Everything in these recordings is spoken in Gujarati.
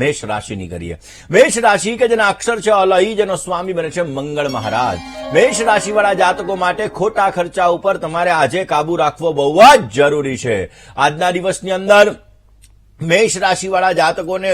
મેષ રાશિની કરીએ. મેષ રાશિ કે જેના અક્ષર છે અલહી, જેનો સ્વામી બને છે મંગળ મહારાજ. મેષ રાશિવાળા જાતકો માટે ખોટા ખર્ચા ઉપર તમારે આજે કાબુ રાખવો બહુ જ જરૂરી છે. આજના દિવસની અંદર મેષ રાશિવાળા જાતકોને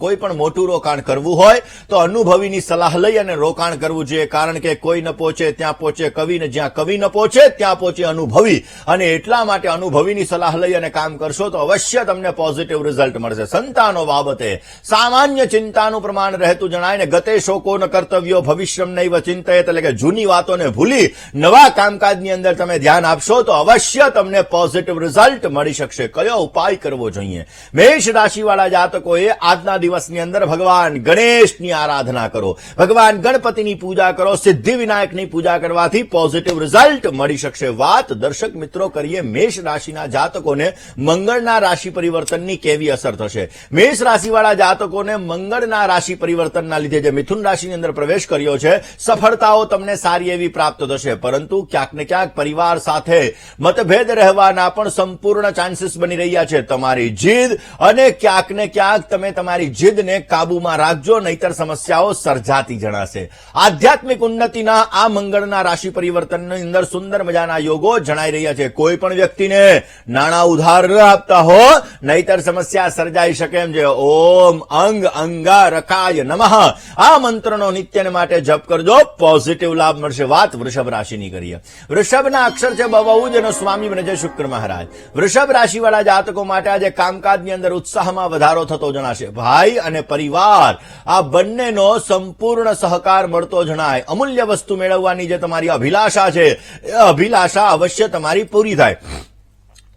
કોઈ પણ મોટું રોકાણ કરવું હોય, તો અનુભવીની સલાહ લઈ અને રોકાણ કરવું જોઈએ. કારણ કે કોઈ ન પહોંચે, ત્યાં પહોંચે કવિ ને જ્યાં કવિ ન પહોંચે, ત્યાં પહોંચે અનુભવી. અને એટલા માટે અનુભવીની સલાહ લઈ અને કામ કરશો, તો અવશ્ય તમને પોઝિટિવ રિઝલ્ટ મળશે. સંતાનો બાબતે સામાન્ય ચિંતાનું પ્રમાણ રહેતું જણાય ને ગતે શોકો ન કર્તવ્યો, ભવિષ્યમ નૈવ ચિંતયત, એટલે કે જૂની વાતોને ભૂલી નવા કામકાજની અંદર તમે ધ્યાન આપશો, તો અવશ્ય તમને પોઝિટિવ રિઝલ્ટ મળી શકશે. કયો ઉપાય કરવો જોઈએ? મેષ રાશિવાળા જાતકોએ આજના દિવસની અંદર ભગવાન ગણેશની આરાધના કરો. ભગવાન ગણપતિની પૂજા કરો સિદ્ધિ વિનાયકની પૂજા કરવાથી પોઝિટિવ રિઝલ્ટ મળી શકશે. વાત દર્શક મિત્રો કરીએ, મેષ રાશિના જાતકોને મંગળના રાશિ પરિવર્તનની કેવી અસર થશે? મેષ રાશિવાળા જાતકોને મંગળના રાશિ પરિવર્તનના લીધે જે મિથુન રાશિની અંદર પ્રવેશ કર્યો છે, સફળતાઓ તમને સારી એવી પ્રાપ્ત થશે. પરંતુ ક્યાંક ને ક્યાંક પરિવાર સાથે મતભેદ રહેવાના પણ સંપૂર્ણ ચાન્સીસ બની રહ્યા છે. તમારી જીદ અને ક્યાંક ને ક્યાંક તમે તમારી જીદને કાબુમાં રાખજો, નહીતર સમસ્યાઓ સર્જાતી જણાશે. આધ્યાત્મિક ઉન્નતિના આ મંગળના રાશિ પરિવર્તનની અંદર સુંદર મજાના યોગો જણાઈ રહ્યા છે. કોઈ પણ વ્યક્તિને નાણાં ઉધાર આપતા હો, નહીતર સમસ્યા સર્જાઈ શકે એમ છે. ઓમ અંગ અંગા રકાય નમઃ. આ મંત્રનો નિત્યને માટે જપ કરજો, પોઝિટિવ લાભ મળશે. વાત વૃષભ રાશિની કરીએ. વૃષભના અક્ષર છે બહુ એનો સ્વામી છે શુક્ર મહારાજ. વૃષભ રાશિવાળા જાતકો માટે આજે કામકાજની અંદર ઉત્સાહમાં વધારો થતો જણાશે. ભાઈ અને પરિવાર, આ બંનેનો સંપૂર્ણ સહકાર મળતો જણાય. અમૂલ્ય વસ્તુ મેળવવાની જે તમારી અભિલાષા છે, એ અભિલાષા અવશ્ય તમારી પૂરી થાય.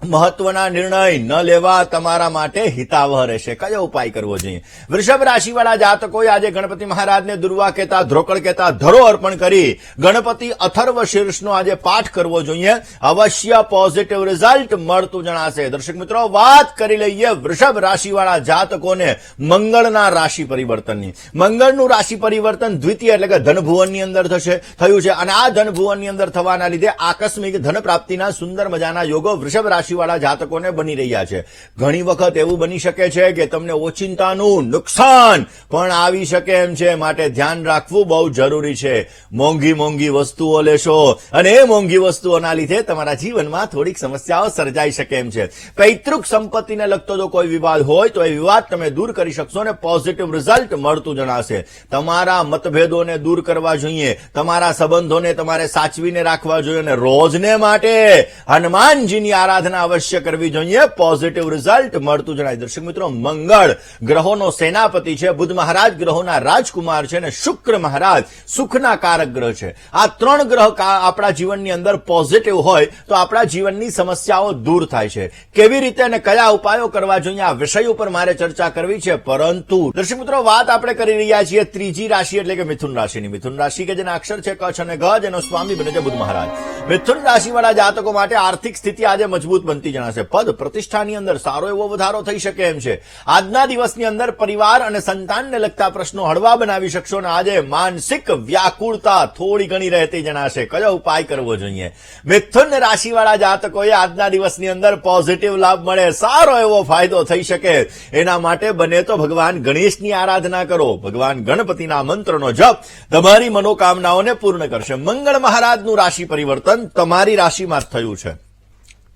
મહત્વના નિર્ણય ન લેવા તમારા માટે હિતાવહ રહેશે. કયો ઉપાય કરવો જોઈએ? વૃષભ રાશિવાળા જાતકોએ આજે ગણપતિ મહારાજને દુર્વા કહેતા, ધ્રોકળ કહેતા, ધરો અર્પણ કરી ગણપતિ અથર્વ શીર્ષનો આજે પાઠ કરવો જોઈએ. અવશ્ય પોઝિટિવ રિઝલ્ટ મળતું જણાશે. દર્શક મિત્રો, વાત કરી લઈએ વૃષભ રાશિવાળા જાતકોને મંગળના રાશિ પરિવર્તનની. મંગળનું રાશિ પરિવર્તન દ્વિતીય એટલે કે ધનભુવનની અંદર થશે. થયું છે. અને આ ધનભુવનની અંદર થવાના લીધે આકસ્મિક ધન પ્રાપ્તિના સુંદર મજાના યોગો વૃષભ રાશિવાળા જાતકોને બની રહ્યા છે. ઘણી વખત એવું બની શકે છે કે તમને ઓચિંતાનું નુકસાન પણ આવી શકે એમ છે. માટે ધ્યાન રાખવું બહુ જરૂરી છે. મોંઘી મોંઘી વસ્તુઓ લેશો અને એ મોંઘી વસ્તુઓના લીધે તમારા જીવનમાં થોડીક સમસ્યાઓ સર્જાઈ શકે એમ છે. પૈતૃક સંપત્તિને લગતો જો કોઈ વિવાદ હોય તો એ વિવાદ તમે દૂર કરી શકશો અને પોઝિટિવ રિઝલ્ટ મળતું જણાશે. તમારા મતભેદોને દૂર કરવા જોઈએ. તમારા સંબંધોને તમારે સાચવીને રાખવા જોઈએ અને રોજને માટે હનુમાનજીની આરાધના અવશ્ય કરવી જોઈએ. પોઝિટિવ રિઝલ્ટ મળતું જણાય. દર્શક મિત્રો, મંગળ ગ્રહોનો સેનાપતિ છે, બુધ મહારાજ ગ્રહોના રાજકુમાર છે અને શુક્ર મહારાજ સુખના કારક ગ્રહ છે. આ ત્રણ ગ્રહ આપણા જીવનની અંદર પોઝિટિવ હોય તો આપણા જીવનની સમસ્યાઓ દૂર થાય છે. કેવી રીતે અને કયા ઉપાયો કરવા જોઈએ આ વિષય ઉપર મારે ચર્ચા કરવી છે. પરંતુ દર્શક મિત્રો, વાત આપણે કરી રહ્યા છીએ ત્રીજી રાશિ એટલે કે મિથુન રાશિની. મિથુન રાશિ કે જેના અક્ષર છે કચ્છ અને ગજ એનો સ્વામી બને છે બુધ મહારાજ. મિથુન રાશિવાળા જાતકો માટે આર્થિક સ્થિતિ આજે મજબૂત બનતી જણાશે. પદ પ્રતિષ્ઠાની અંદર સારો એવો વધારો થઈ શકે એમ છે. આજના દિવસની અંદર પરિવાર અને સંતાનને લગતા પ્રશ્નો હળવા બનાવી શકશો અને આજે માનસિક વ્યાકુળતા થોડી ઘણી રહેતી જણાશે. કયો ઉપાય કરવો જોઈએ? મિથુન રાશિવાળા જાતકોએ આજના દિવસની અંદર પોઝિટિવ લાભ મળે, સારો એવો ફાયદો થઈ શકે. એના માટે બને તો ભગવાન ગણેશની આરાધના કરો. ભગવાન ગણપતિના મંત્રનો જપ તમારી મનોકામનાઓને પૂર્ણ કરશે. મંગળ મહારાજનું રાશિ પરિવર્તન તમારી રાશિમાં થયું છે.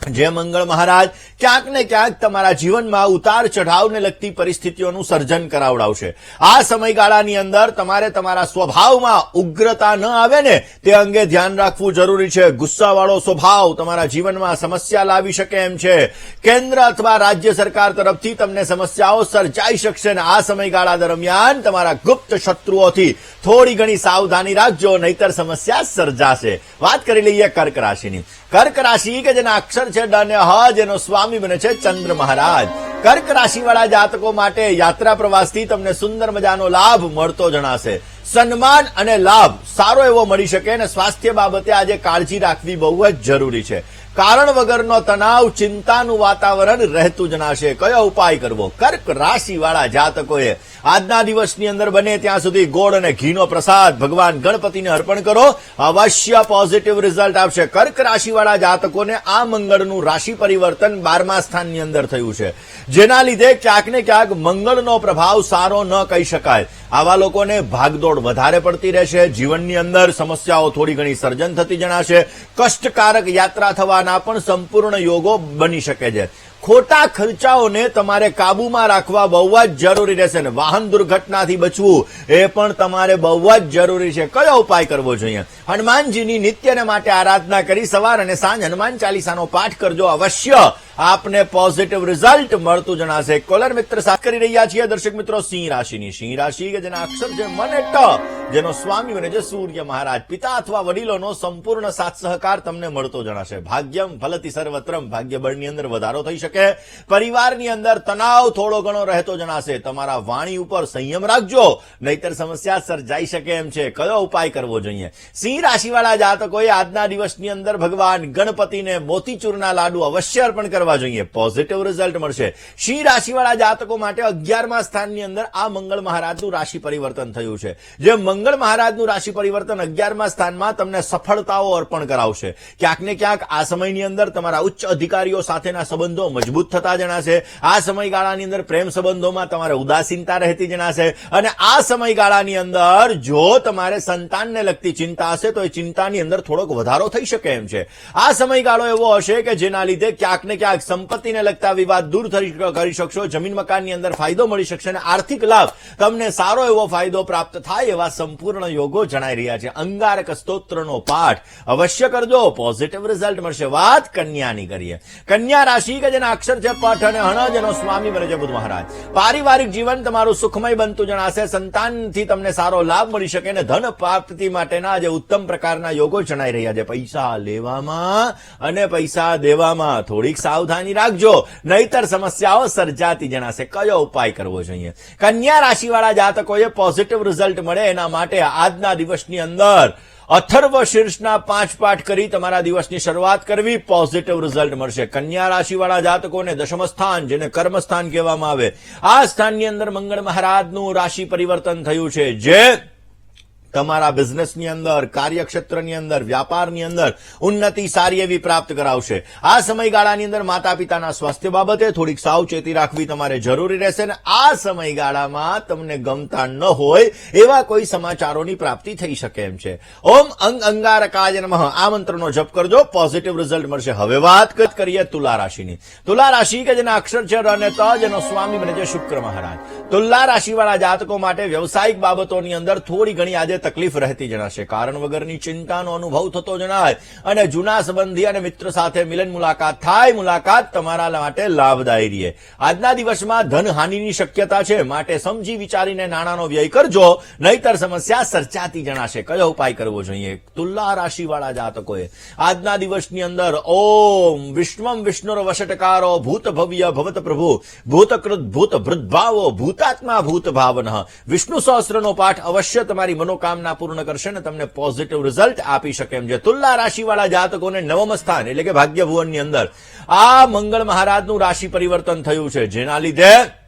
જે મંગળ મહારાજ. ક્યાંક ને ક્યાંક તમારા જીવનમાં ઉતાર ચઢાવને લગતી પરિસ્થિતિઓનું સર્જન કરાવડાવશે. આ સમયગાળાની અંદર તમારે તમારા સ્વભાવમાં ઉગ્રતા ન આવે ને, તે અંગે ધ્યાન રાખવું જરૂરી છે. ગુસ્સાવાળો સ્વભાવ તમારા જીવનમાં સમસ્યા લાવી શકે એમ છે. કેન્દ્ર અથવા રાજ્ય સરકાર તરફથી તમને સમસ્યાઓ સર્જાઈ શકશે અને આ સમયગાળા દરમિયાન તમારા ગુપ્ત શત્રુઓથી થોડી ઘણી સાવધાની રાખજો, નહીતર સમસ્યા સર્જાશે. વાત કરી લઈએ કર્ક રાશિની. કર્ક રાશિ કે જેના અક્ષર છે ડ અને હ જેનો સ્વામી બને છે ચંદ્ર મહારાજ. કર્ક રાશિવાળા જાતકો માટે યાત્રા પ્રવાસથી તમને સુંદર મજાનો લાભ મળતો જણાશે. સન્માન અને લાભ સારો એવો મળી શકે અને સ્વાસ્થ્ય બાબતે આજે કાળજી રાખવી બહુ જ જરૂરી છે. કારણ વગરનો તણાવ, ચિંતાનું વાતાવરણ રહેતું જણાશે કયો ઉપાય કરવો? કર્ક રાશિવાળા જાતકોએ આજના દિવસની અંદર બને ત્યાં સુધી ગોળ અને ઘીનો પ્રસાદ ભગવાન ગણપતિને અર્પણ કરો. અવશ્ય પોઝિટિવ રિઝલ્ટ આપશે. કર્ક રાશિવાળા જાતકોને આ મંગળનું રાશિ પરિવર્તન બારમા સ્થાનની અંદર થયું છે. જેના લીધે ક્યાંક ને ક્યાંક મંગળનો પ્રભાવ સારો ન કહી શકાય. આવા લોકોને ભાગદોડ વધારે પડતી રહેશે. જીવનની અંદર સમસ્યાઓ થોડી ઘણી સર્જન થતી જણાશે. કષ્ટકારક યાત્રા થવાના પણ સંપૂર્ણ યોગો બની શકે છે. ખોટા ખર્ચાઓને તમારે કાબુમાં રાખવા બહુ જ જરૂરી રહેશે ને વાહન દુર્ઘટનાથી બચવું એ પણ તમારે બહુ જ જરૂરી છે. કયો ઉપાય કરવો જોઈએ? હનુમાનજીની નિત્યને માટે આરાધના કરી સવાર અને સાંજ હનુમાન ચાલીસાનો પાઠ કરજો અવશ્ય. આપને પોઝિટિવ રિઝલ્ટ મળતું જણાશે. કોલર મિત્ર સાથ કરી રહ્યા છીએ. દર્શક મિત્રો, સિંહ રાશિની સિંહ રાશિ કે જેના અક્ષર જે મને ટ, જેનો સ્વામી બને છે સૂર્ય મહારાજ. પિતા અથવા વડીલોનો સંપૂર્ણ સાથ સહકાર તમને મળતો જણાશે. ભાગ્યમ ફલતી સર્વત્રમ. ભાગ્ય બળની અંદર વધારો થઈ શકે. પરિવારની અંદર તણાવ થોડો ઘણો રહેતો જણાશે. તમારા વાણી ઉપર સંયમ રાખજો. નહીતર સમસ્યા સર્જાઈ શકે એમ છે. કયો ઉપાય કરવો જોઈએ? સિંહ રાશિવાળા જાતકોએ આજના દિવસની અંદર ભગવાન ગણપતિને મોતીચૂરના લાડુ અવશ્ય અર્પણ કરવા જોઈએ. પોઝિટિવ રિઝલ્ટ મળશે. સિંહ રાશિવાળા જાતકો માટે અગિયારમા સ્થાનની અંદર આ મંગળ મહારાજનું રાશિ પરિવર્તન થયું છે. જે મંગળ મહારાજનું રાશિ પરિવર્તન અગિયારમા સ્થાનમાં તમને સફળતાઓ અર્પણ કરાવશે. ક્યાંક ને ક્યાંક આ સમયની અંદર તમારા ઉચ્ચ અધિકારીઓ સાથેના સંબંધો મજબૂત થતા જણાશે. આ સમયગાળાની અંદર પ્રેમ સંબંધોમાં તમારે ઉદાસીનતા રહેતી જણાશે. અને આ સમયગાળાની અંદર જો તમારે સંતાનને લગતી ચિંતા હશે, તો એ ચિંતાની અંદર થોડોક વધારો થઈ શકે એમ છે. આ સમયગાળો એવો હશે કે જેના લીધે ક્યાંક ને ક્યાંક સંપત્તિને લગતા વિવાદ દૂર કરી શકશો, જમીન મકાનની અંદર ફાયદો મળી શકશે અને આર્થિક લાભ તમને સારો એવો ફાયદો પ્રાપ્ત થાય એવા સંપૂર્ણ યોગો જણાઈ રહ્યા છે. અંગારક સ્તોત્રનો પાઠ અવશ્ય કરજો પોઝિટિવ રિઝલ્ટ મળશે. વાત કન્યાની કરીએ. કન્યા રાશિ કે જેના અક્ષર છે પઠ અને હણ, જેનો સ્વામી બને છે બુધ મહારાજ. પારિવારિક જીવન તમારું સુખમય બનતું જણાશે, સંતાનથી તમને સારો લાભ મળી શકે અને ધન પ્રાપ્તિ માટેના જે ઉત્તમ પ્રકારના યોગો જણાઈ રહ્યા છે. પૈસા લેવામાં અને પૈસા દેવામાં થોડીક સાવધાની રાખજો. નહીતર સમસ્યાઓ સર્જાતી જણાશે. કયો ઉપાય કરવો જોઈએ? કન્યા રાશિવાળા જાતકોએ પોઝિટિવ રિઝલ્ટ મળે એના માટે આજના દિવસની અંદર અથર્વ શીર્ષના પાંચ પાઠ કરી તમારા દિવસની શરૂઆત કરવી પોઝિટિવ રિઝલ્ટ મળશે. કન્યા રાશિવાળા જાતકોને દશમ સ્થાન, જેને કર્મસ્થાન કહેવામાં આવે, આ સ્થાનની અંદર મંગળ મહારાજનું રાશિ પરિવર્તન થયું છે. જે તમારા બિઝનેસની અંદર, કાર્યક્ષેત્રની અંદર, વ્યાપારની અંદર ઉન્નતિ સારી એવી પ્રાપ્ત કરાવશે. આ સમયગાળાની અંદર માતા પિતાના સ્વાસ્થ્ય બાબતે થોડીક સાવચેતી રાખવી તમારે જરૂરી રહેશે અને આ સમયગાળામાં તમને ગમતા ન હોય એવા કોઈ સમાચારોની પ્રાપ્તિ થઈ શકે એમ છે. ઓમ અંગ અંગારકાય નમઃ. આ મંત્રનો જપ કરજો. પોઝિટિવ રિઝલ્ટ મળશે. હવે વાત કરીએ તુલા રાશિની. તુલા રાશિ કે જેના અક્ષર છે અને ત જેનો સ્વામી બને છે શુક્ર મહારાજ. તુલા રાશિવાળા જાતકો માટે વ્યવસાયિક બાબતોની અંદર થોડી ઘણી આજે તકલીફ રહેતી જણાશે. કારણ વગરની ચિંતાનો અનુભવ થતો જણાય. અને જૂના સંબંધી અને મિત્ર સાથે મિલન મુલાકાત થાય. મુલાકાત તમારા માટે લાભદાયી રહે આજના દિવસમાં ધનહાનિની શક્યતા છે. માટે સમજી વિચારીને નાણાંનો વ્યય કરજો. નહીતર સમસ્યા સર્જાતી જણાશે. કયો ઉપાય કરવો જોઈએ? તુલા રાશિવાળા જાતકોએ. આજના દિવસની અંદર ઓમ વિષ્ણુમ વિષ્ણુર વશટકારો ભૂત ભવ્ય ભવત પ્રભુ. ભૂતકૃત ભૂત ભૃદભાવો ભૂતાત્મા ભૂત ભાવન. વિષ્ણુ સહસ્રનો પાઠ અવશ્ય તમારી મનોકામના પૂર્ણ કરશે અને તમને પોઝિટિવ રિઝલ્ટ આપી શકે એમ. છે તુલા રાશિવાળા જાતકોને નવમ સ્થાન એટલે કે ભાગ્ય ભુવનની અંદર આ મંગળ મહારાજનું રાશિ પરિવર્તન થયું છે. જેના લીધે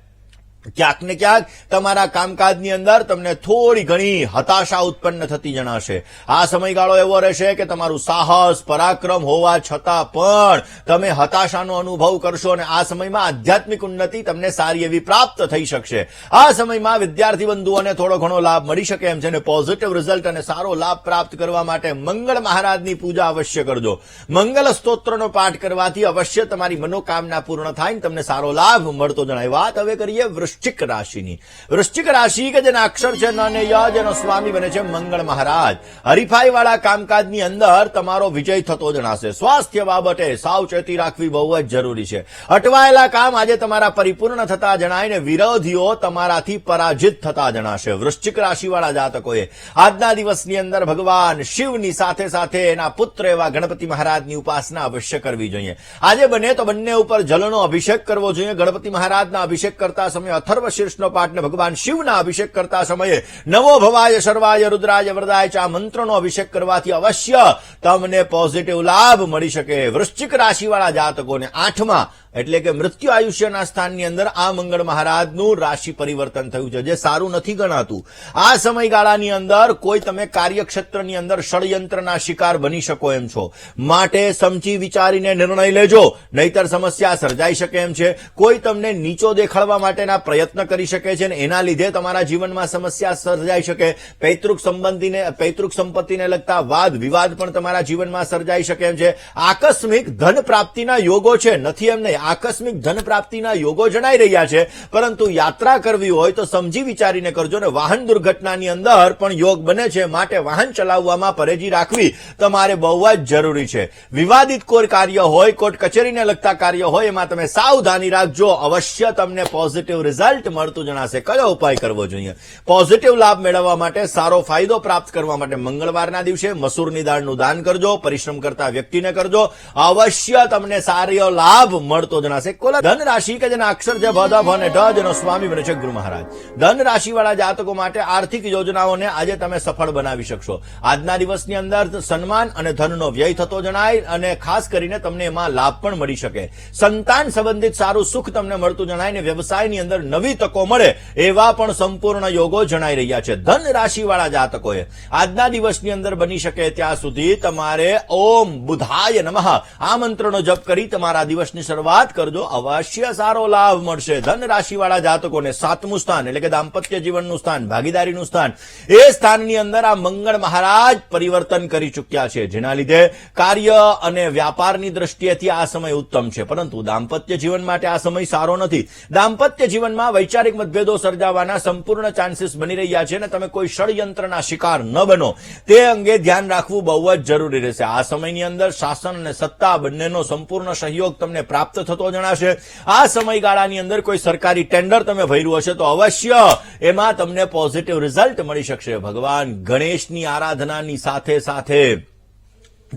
ક્યાંક ને ક્યાંક તમારા કામકાજની અંદર તમને થોડી ઘણી હતાશા ઉત્પન્ન થતી જણાશે. આ સમયગાળો એવો રહેશે કે તમારું સાહસ, પરાક્રમ હોવા છતાં પણ તમે હતાશાનો અનુભવ કરશો અને આ સમયમાં આધ્યાત્મિક ઉન્નતિ તમને સારી એવી પ્રાપ્ત થઈ શકશે. આ સમયમાં વિદ્યાર્થી બંધુઓને થોડો ઘણો લાભ મળી શકે એમ છે અને પોઝિટિવ રિઝલ્ટ અને સારો લાભ પ્રાપ્ત કરવા માટે મંગળ મહારાજની પૂજા અવશ્ય કરજો. મંગલ સ્તોત્રનો પાઠ કરવાથી અવશ્ય તમારી મનોકામના પૂર્ણ થાય તમને સારો લાભ મળતો જણાય. વાત હવે કરીએ વૃશ્ચિક રાશિની. વૃશ્ચિક રાશિ કે જેના અક્ષર છે ન અને ય સ્વામી બને છે મંગળ મહારાજ. હરીફાઈ વાળા કામકાજની અંદર તમારો વિજય થતો જણાશે. સ્વાસ્થ્ય બાબતે સાવચેતી રાખવી બહુ જ જરૂરી છે. અટવાયેલા કામ આજે તમારા પરિપૂર્ણ થતા જણાય ને વિરોધીઓ તમારાથી પરાજિત થતા જણાશે. વૃશ્ચિક રાશિવાળા જાતકોએ આજના દિવસની અંદર ભગવાન શિવની સાથે સાથે એના પુત્ર એવા ગણપતિ મહારાજની ઉપાસના અવશ્ય કરવી જોઈએ. આજે બને તો બંને ઉપર જલનો અભિષેક કરવો જોઈએ. ગણપતિ મહારાજના અભિષેક કરતા સમયે અથર્વ શીર્ષનો પાઠ ભગવાન શિવના અભિષેક કરતા સમયે નવો ભવાય સર્વાય રુદ્રાય વરદાય આ મંત્રનો અભિષેક કરવાથી અવશ્ય તમને પોઝિટિવ લાભ મળી શકે. વૃશ્ચિક રાશિવાળા જાતકોને આઠમા એટલે કે મૃત્યુ આયુષ્યના સ્થાનની અંદર આ મંગળ મહારાજનું રાશિ પરિવર્તન થયું છે, જે સારું નથી ગણાતું. આ સમયગાળાની અંદર કોઈ તમે કાર્યક્ષેત્રની અંદર ષડયંત્રના શિકાર બની શકો એમ છો. માટે સમજી વિચારીને નિર્ણય લેજો, નહીતર સમસ્યા સર્જાઈ શકે એમ છે. કોઈ તમને નીચો દેખાડવા માટેના પ્રયત્ન કરી શકે છે અને એના લીધે તમારા જીવનમાં સમસ્યા સર્જાઈ શકે. પૈતૃક સંબંધીને, પૈતૃક સંપત્તિને લગતા વાદ, વિવાદ પણ તમારા જીવનમાં સર્જાઈ શકે એમ છે. આકસ્મિક ધન પ્રાપ્તિના યોગો છે. નથી એમ નહીં. આકસ્મિક ધન પ્રાપ્તિના યોગો જણાઈ રહ્યા છે. પરંતુ યાત્રા કરવી હોય તો સમજી વિચારીને કરજો ને વાહન દુર્ઘટનાની અંદર પણ યોગ બને છે. માટે વાહન ચલાવવામાં પરેજી રાખવી તમારે બહુ જ જરૂરી છે. વિવાદિત કોઈ કાર્ય હોય, કોર્ટ કચેરીને લગતા કાર્ય હોય, એમાં તમે સાવધાની રાખજો. અવશ્ય તમને પોઝિટિવ રિઝલ્ટ મળતું જણાશે. કયો ઉપાય કરવો જોઈએ? પોઝિટિવ લાભ મેળવવા માટે સારો ફાયદો પ્રાપ્ત કરવા માટે મંગળવારના દિવસે મસૂરની દાળનું દાન કરજો, પરિશ્રમ કરતા વ્યક્તિને કરજો. અવશ્ય તમને સારો લાભ મળતો જણાશે. કોલા ધન કે જેના અક્ષર છે ભ ભ અને ઢ જેનો સ્વામી બને છે ગુરુ મહારાજ. ધન જાતકો માટે આર્થિક યોજનાઓને આજે તમે સફળ બનાવી શકશો. આજના દિવસની અંદર સન્માન અને ધનનો વ્યય થતો જણાય અને ખાસ કરીને તમને એમાં લાભ પણ મળી શકે. સંતાન સંબંધિત સારું સુખ તમને મળતું જણાય ને વ્યવસાયની અંદર નવી તકો મળે એવા પણ સંપૂર્ણ યોગો જણાઈ રહ્યા છે. ધન રાશિવાળા જાતકોએ, આજના દિવસની અંદર બની શકે ત્યાં સુધી તમારે ઓમ બુધાય નમઃ. આ મંત્રનો જપ કરી તમારા દિવસની શરૂઆત કરજો. અવશ્ય સારો લાભ મળશે. ધન રાશિવાળા જાતકોને સાતમું સ્થાન એટલે કે દાંપત્ય જીવનનું સ્થાન, ભાગીદારીનું સ્થાન, એ સ્થાનની અંદર આ મંગળ મહારાજ પરિવર્તન કરી ચૂક્યા છે. જેના લીધે કાર્ય અને વ્યાપારની દ્રષ્ટિએથી આ સમય ઉત્તમ છે. પરંતુ દાંપત્ય જીવન માટે આ સમય સારો નથી. દાંપત્ય જીવનમાં વૈચારિક મતભેદો સર્જાવાના સંપૂર્ણ ચાન્સીસ બની રહ્યા છે અને તમે કોઈ ષડયંત્રના શિકાર ન બનો. તે અંગે ધ્યાન રાખવું બહુ જ જરૂરી રહેશે. આ સમયની અંદર શાસન અને સત્તા બંનેનો સંપૂર્ણ સહયોગ તમને પ્રાપ્ત થતો જણાશે. આ સમયગાળાની અંદર કોઈ સરકારી ટેન્ડર તમે ભર્યું હશે તો અવશ્ય એમાં તમને પોઝિટિવ રિઝલ્ટ મળી શકશે. ભગવાન ગણેશની આરાધનાની સાથે સાથે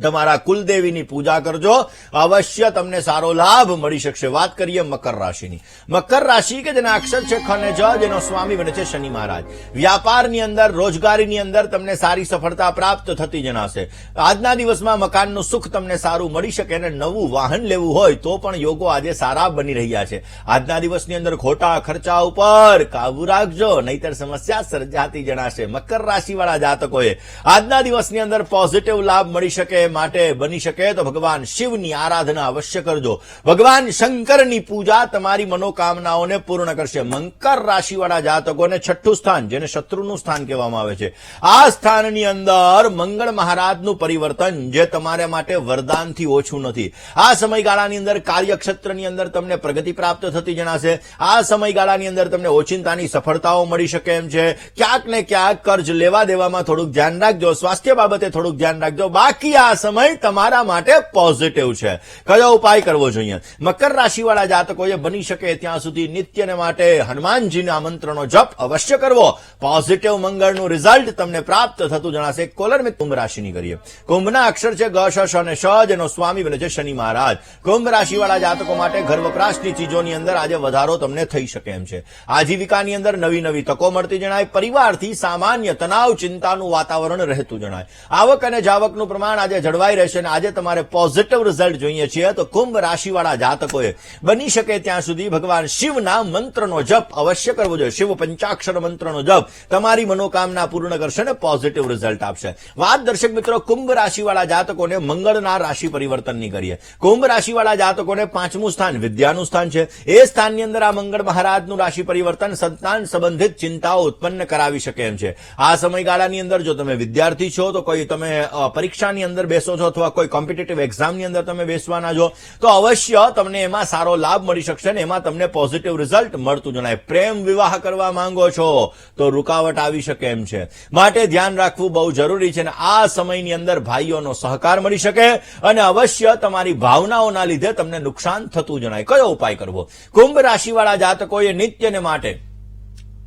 તમારા કુલદેવીની પૂજા કરજો. અવશ્ય તમને સારો લાભ મળી શકશે. વાત કરીએ મકર રાશિની. મકર રાશિ કે જેના અક્ષર છે ખને જ જેનો સ્વામી બને છે શનિ મહારાજ. વ્યાપારની અંદર, રોજગારીની અંદર તમને સારી સફળતા પ્રાપ્ત થતી જણાશે. આજના દિવસમાં મકાનનું સુખ તમને સારું મળી શકે અને નવું વાહન લેવું હોય તો પણ યોગો આજે સારા બની રહ્યા છે. આજના દિવસની અંદર ખોટા ખર્ચા ઉપર કાબુ રાખજો, નહીતર સમસ્યા સર્જાતી જણાશે. મકર રાશિવાળા જાતકોએ આજના દિવસની અંદર પોઝિટિવ લાભ મળી શકે માટે બની શકે તો ભગવાન શિવની આરાધના અવશ્ય કરજો. ભગવાન શંકરની પૂજા તમારી મનોકામનાઓને પૂર્ણ કરશે. મંકર રાશિવાળા જાતકોને છઠ્ઠું સ્થાન, જેને શત્રુનું સ્થાન કહેવામાં આવે છે. આ સ્થાનની અંદર મંગળ મહારાજનું પરિવર્તન જે તમારા માટે વરદાનથી ઓછું નથી. આ સમયગાળાની અંદર કાર્યક્ષેત્રની અંદર તમને પ્રગતિ પ્રાપ્ત થતી જણાશે. આ સમયગાળાની અંદર તમને ઓચિંતાની સફળતાઓ મળી શકે એમ છે. ક્યાંક ને ક્યાંક કર્જ લેવા દેવામાં થોડુંક ધ્યાન રાખજો. સ્વાસ્થ્ય બાબતે થોડુંક ધ્યાન રાખજો. બાકી આ સમય તમારા માટે પોઝિટિવ છે. કયો ઉપાય કરવો જોઈએ? મકર રાશિવાળા જાતકોએ બની શકે ત્યાં સુધી નિત્યને માટે હનુમાનજીના મંત્રનો જપ અવશ્ય કરવો. પોઝિટિવ મંગળનું રિઝલ્ટ તમને પ્રાપ્ત થતું જણાશે કોલર મેં કુંભ રાશિની કરીએ કુંભના અક્ષર છે ગ, શ અને શ જેનો સ્વામી બને છે શનિ મહારાજ. કુંભ રાશિવાળા જાતકો માટે ઘર વપરાશની ચીજોની અંદર આજે વધારો તમને થઈ શકે એમ છે. આજીવિકાની અંદર નવી નવી તકો મળતી જણાય, પરિવારથી સામાન્ય તણાવ, ચિંતાનું વાતાવરણ રહેતું જણાય. આવક અને જાવકનું પ્રમાણ આજે જળવાઈ રહેશે અને આજે તમારે પોઝિટિવ રિઝલ્ટ જોઈએ છીએ તો કુંભ રાશિવાળા જાતકોએ બની શકે ત્યાં સુધી ભગવાન શિવના મંત્રનો જપ અવશ્ય કરવો જોઈએ. શિવ પંચાક્ષર મંત્રનો જપ તમારી મનોકામના પૂર્ણ કરશે અને પોઝિટિવ રિઝલ્ટ આપશે. વાત દર્શક મિત્રો, કુંભ રાશિવાળા જાતકોને મંગળના રાશિ પરિવર્તનની કરીએ. કુંભ રાશિવાળા જાતકોને પાંચમું સ્થાન વિદ્યાનું સ્થાન છે. એ સ્થાનની અંદર આ મંગળ મહારાજનું રાશિ પરિવર્તન સંતાન સંબંધિત ચિંતાઓ ઉત્પન્ન કરાવી શકે એમ છે. આ સમયગાળાની અંદર જો તમે વિદ્યાર્થી છો તો કોઈ તમે પરીક્ષાની અંદર બેસો છો અથવા કોઈ કોમ્પિટેટિવ એક્ઝામની અંદર તમે બેસવાના છો, તો અવશ્ય તમને એમાં સારો લાભ મળી શકશે ને એમાં તમને પોઝિટિવ રિઝલ્ટ મળતું જણાય. પ્રેમ વિવાહ કરવા માંગો છો, તો રૂકાવટ આવી શકે એમ છે. માટે ધ્યાન રાખવું બહુ જરૂરી છે અને આ સમયની અંદર ભાઈઓનો સહકાર મળી શકે અને અવશ્ય તમારી ભાવનાઓના લીધે તમને નુકસાન થતું જણાય. કયો ઉપાય કરવો? કુંભ રાશિવાળા જાતકોએ નિત્યને માટે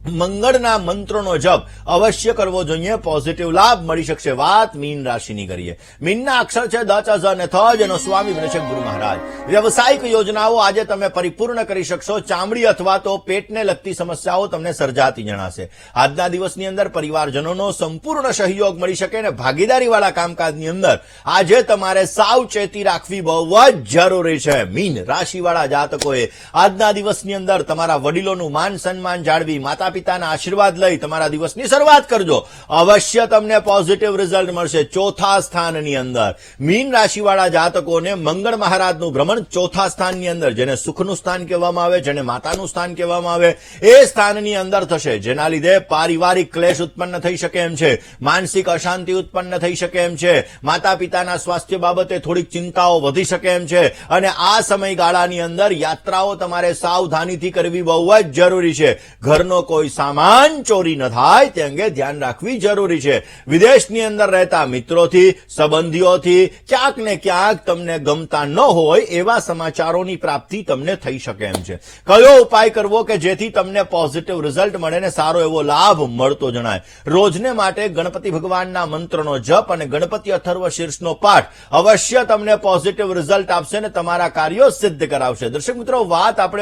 મંગળના મંત્રોનો જપ અવશ્ય કરવો જોઈએ. પોઝિટિવ લાભ મળી શકશે. વાત મીન રાશિની કરીએ. મીનના અક્ષર છે દ ચ, અને થ જેનો સ્વામી બને ગુરુ મહારાજ. વ્યવસાયિક યોજનાઓ આજે તમે પરિપૂર્ણ કરી શકશો. ચામડી અથવા તો પેટને લગતી સમસ્યાઓ તમને સર્જાતી જણાશે. આજના દિવસની અંદર પરિવારજનોનો સંપૂર્ણ સહયોગ મળી શકે અને ભાગીદારીવાળા કામકાજની અંદર આજે તમારે સાવચેતી રાખવી બહુ જ જરૂરી છે. મીન રાશિવાળા જાતકોએ આજના દિવસની અંદર તમારા વડીલોનું માન સન્માન જાળવી માતા પિતાના આશીર્વાદ લઈ તમારા દિવસની શરૂઆત કરજો. અવશ્ય તમને પોઝિટિવ રિઝલ્ટ મળશે ચોથા સ્થાનની અંદર. મીન રાશિવાળા જાતકોને મંગળ મહારાજનું ભ્રમણ ચોથા સ્થાનની અંદર, જેને સુખનું સ્થાન કહેવામાં આવે, જેને માતાનું સ્થાન કહેવામાં આવે, એ સ્થાનની અંદર થશે, જેના લીધે પારિવારિક ક્લેશ ઉત્પન્ન થઈ શકે એમ છે, માનસિક અશાંતિ ઉત્પન્ન થઈ શકે એમ છે માતા પિતાના સ્વાસ્થ્ય બાબતે થોડીક ચિંતાઓ વધી શકે એમ છે, અને આ સમયગાળાની અંદર યાત્રાઓ તમારે સાવધાનીથી કરવી બહુ જ જરૂરી છે. ઘરનો કોઈ સામાન ચોરી ન થાય, તે અંગે ધ્યાન રાખવી જરૂરી છે. વિદેશની અંદર રહેતા મિત્રોથી, સંબંધીઓથી, ક્યાંક ને ક્યાંક તમને ગમતા ન હોય, એવા સમાચારોની પ્રાપ્તિ તમને થઈ શકે એમ છે. કયો ઉપાય કરવો કે જેથી તમને પોઝિટિવ રિઝલ્ટ મળે ને સારો એવો લાભ મળતો જણાય? રોજને માટે ગણપતિ ભગવાનના મંત્રનો જપ અને ગણપતિ અથર્વ શીર્ષનો પાઠ અવશ્ય તમને પોઝિટિવ રિઝલ્ટ આપશે ને તમારા કાર્યો સિદ્ધ કરાવશે. દર્શક મિત્રો, વાત આપણે